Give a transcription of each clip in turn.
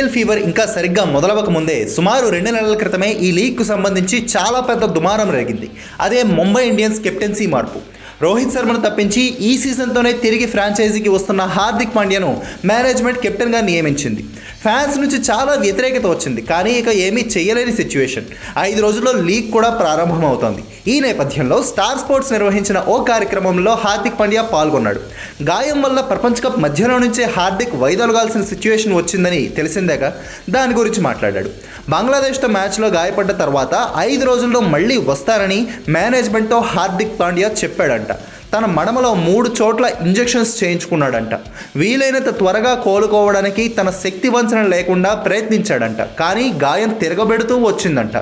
IPL fever ఇంకా సరిగ్గా మొదలవక ముందే సుమారు రెండు నెలల క్రితమే ఈ లీగ్కు సంబంధించి చాలా పెద్ద దుమారం రేగింది. అదే ముంబై ఇండియన్స్ కెప్టెన్సీ మార్పు. రోహిత్ శర్మను తప్పించి ఈ సీజన్తోనే తిరిగి ఫ్రాంచైజీకి వస్తున్న హార్దిక్ పాండ్యాను మేనేజ్మెంట్ కెప్టెన్గా నియమించింది. ఫ్యాన్స్ నుంచి చాలా వ్యతిరేకత వచ్చింది కానీ ఇక ఏమీ చేయలేని సిచ్యువేషన్. ఐదు రోజుల్లో లీగ్ కూడా ప్రారంభమవుతోంది. ఈ నేపథ్యంలో స్టార్ స్పోర్ట్స్ నిర్వహించిన ఓ కార్యక్రమంలో హార్దిక్ పాండ్యా పాల్గొన్నాడు. గాయం వల్ల ప్రపంచ కప్ మధ్యలో నుంచే హార్దిక్ వైదొలగాల్సిన సిచ్యువేషన్ వచ్చిందని తెలిసిందేగా దాని గురించి మాట్లాడాడు. బంగ్లాదేశ్తో మ్యాచ్లో గాయపడ్డ తర్వాత ఐదు రోజుల్లో మళ్ళీ వస్తారని మేనేజ్మెంట్తో హార్దిక్ పాండ్యా చెప్పాడంట. తన మడమలో మూడు చోట్ల ఇంజెక్షన్స్ చేయించుకున్నాడంట. వీలైనంత త్వరగా కోలుకోవడానికి తన శక్తి వంచన లేకుండా ప్రయత్నించాడంట. కానీ గాయం తిరగబెడుతూ వచ్చిందంట.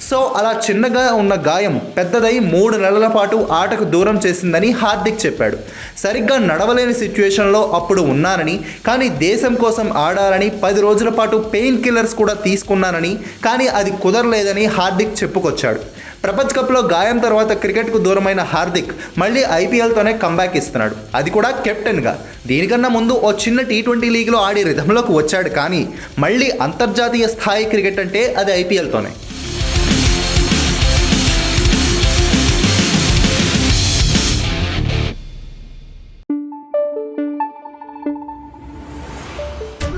సో అలా చిన్నగా ఉన్న గాయం పెద్దదై మూడు నెలల పాటు ఆటకు దూరం చేసిందని హార్దిక్ చెప్పాడు. సరిగ్గా నడవలేని సిచ్యువేషన్లో అప్పుడు ఉన్నానని కానీ దేశం కోసం ఆడాలని పది రోజుల పాటు పెయిన్ కిల్లర్స్ కూడా తీసుకున్నానని కానీ అది కుదరలేదని హార్దిక్ చెప్పుకొచ్చాడు. ప్రపంచ కప్లో గాయం తర్వాత క్రికెట్కు దూరమైన హార్దిక్ మళ్ళీ ఐపీఎల్తోనే కంబ్యాక్ ఇస్తున్నాడు. అది కూడా కెప్టెన్గా. దీనికన్నా ముందు ఓ చిన్న టీ ట్వంటీ లీగ్లో ఆడి రిధంలోకి వచ్చాడు కానీ మళ్ళీ అంతర్జాతీయ స్థాయి క్రికెట్ అంటే అది ఐపీఎల్తోనే.